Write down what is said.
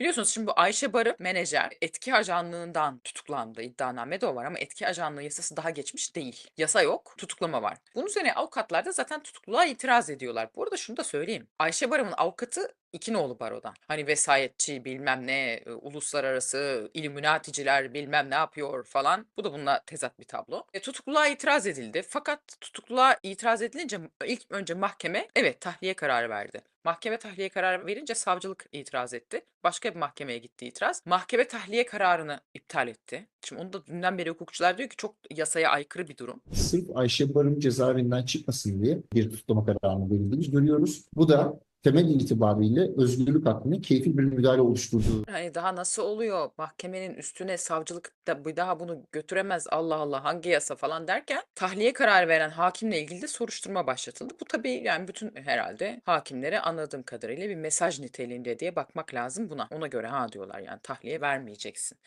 Biliyorsunuz şimdi bu Ayşe Barı menajer etki ajanlığından tutuklandı. İddianamede o var ama etki ajanlığı yasası daha geçmiş değil. Yasa yok, tutuklama var. Bunun üzerine avukatlar da zaten tutukluluğa itiraz ediyorlar. Bu arada şunu da söyleyeyim. Ayşe Barım'ın avukatı İkinoğlu Baro'dan. Hani vesayetçi bilmem ne, e, uluslararası illuminaticiler bilmem ne yapıyor falan. Bu da bununla tezat bir tablo. E, tutukluluğa itiraz edildi. Fakat tutukluluğa itiraz edilince ilk önce mahkeme evet tahliye kararı verdi. Mahkeme tahliye kararı verince savcılık itiraz etti. Başka bir mahkemeye gitti itiraz. Mahkeme tahliye kararını iptal etti. Şimdi onu da dünden beri hukukçular diyor ki çok yasaya aykırı bir durum. Sırf Ayşe Barın cezaevinden çıkmasın diye bir tutuklama kararını verildiğini görüyoruz. Bu da temel itibariyle özgürlük hakkını keyfi bir müdahale oluşturduğu Hani daha nasıl oluyor? Mahkemenin üstüne savcılık da bir daha bunu götüremez. Allah Allah hangi yasa falan derken tahliye kararı veren hakimle ilgili de soruşturma başlatıldı. Bu tabii yani bütün herhalde hakimlere anladığım kadarıyla bir mesaj niteliğinde diye bakmak lazım buna. Ona göre ha diyorlar yani tahliye vermeyeceksin.